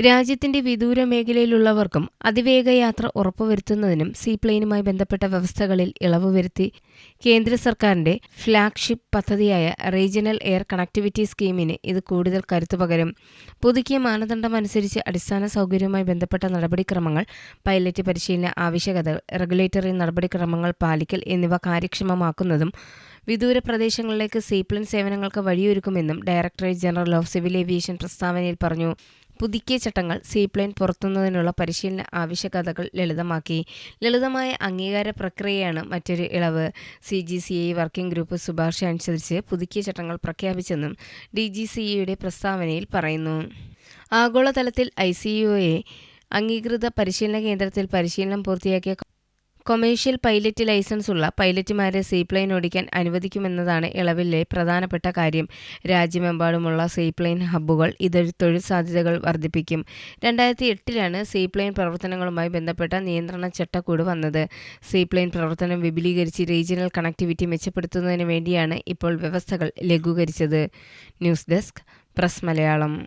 രാജ്യത്തിന്റെ വിദൂര മേഖലയിലുള്ളവർക്കും അതിവേഗ യാത്ര ഉറപ്പുവരുത്തുന്നതിനും സീപ്ലെയിനുമായി ബന്ധപ്പെട്ട വ്യവസ്ഥകളിൽ ഇളവ് വരുത്തി കേന്ദ്ര സർക്കാരിന്റെ ഫ്ളാഗ്ഷിപ്പ് പദ്ധതിയായ റീജിയണൽ എയർ കണക്ടിവിറ്റി സ്കീമിന് ഇത് കൂടുതൽ കരുത്തു പകരും. പുതുക്കിയ മാനദണ്ഡമനുസരിച്ച് അടിസ്ഥാന സൗകര്യവുമായി ബന്ധപ്പെട്ട നടപടിക്രമങ്ങൾ പൈലറ്റ് പരിശീലന ആവശ്യകതകൾ റെഗുലേറ്ററി നടപടിക്രമങ്ങൾ പാലിക്കൽ എന്നിവ കാര്യക്ഷമമാക്കുന്നതും വിദൂര പ്രദേശങ്ങളിലേക്ക് സീപ്ലെയിൻ സേവനങ്ങൾക്ക് വഴിയൊരുക്കുമെന്നും directorate general of civil aviation പ്രസ്താവനയിൽ പറഞ്ഞു. പുതുക്കിയ ചട്ടങ്ങൾ സീപ്ലെയിൻ പുറത്തുന്നതിനുള്ള പരിശീലന ആവശ്യകതകൾ ലളിതമാക്കി. ലളിതമായ അംഗീകാര പ്രക്രിയയാണ് മറ്റൊരു ഇളവ്. C G C I working group ശുപാർശ അനുസരിച്ച് പുതുക്കിയ ചട്ടങ്ങൾ പ്രഖ്യാപിച്ചെന്നും ഡി ജി സി ഇയുടെ പ്രസ്താവനയിൽ പറയുന്നു. ആഗോളതലത്തിൽ ഐ സി യു എ അംഗീകൃത പരിശീലന കേന്ദ്രത്തിൽ പരിശീലനം പൂർത്തിയാക്കിയ കൊമേഴ്ഷ്യൽ പൈലറ്റ് ലൈസൻസ് ഉള്ള പൈലറ്റുമാരെ സീപ്ലെയിൻ ഓടിക്കാൻ അനുവദിക്കുമെന്നതാണ് ഇളവിലെ പ്രധാനപ്പെട്ട കാര്യം. രാജ്യമെമ്പാടുമുള്ള സീപ്ലെയിൻ ഹബ്ബുകൾ ഇതൊരു തൊഴിൽ സാധ്യതകൾ വർദ്ധിപ്പിക്കും. രണ്ടായിരത്തി എട്ടിലാണ് സീപ്ലെയിൻ പ്രവർത്തനങ്ങളുമായി ബന്ധപ്പെട്ട നിയന്ത്രണ ചട്ടക്കൂട് വന്നത്. സീപ്ലെയിൻ പ്രവർത്തനം വിപുലീകരിച്ച് റീജിയണൽ കണക്ടിവിറ്റി മെച്ചപ്പെടുത്തുന്നതിന് വേണ്ടിയാണ് ഇപ്പോൾ വ്യവസ്ഥകൾ ലഘൂകരിച്ചത്. News desk press Malayalam.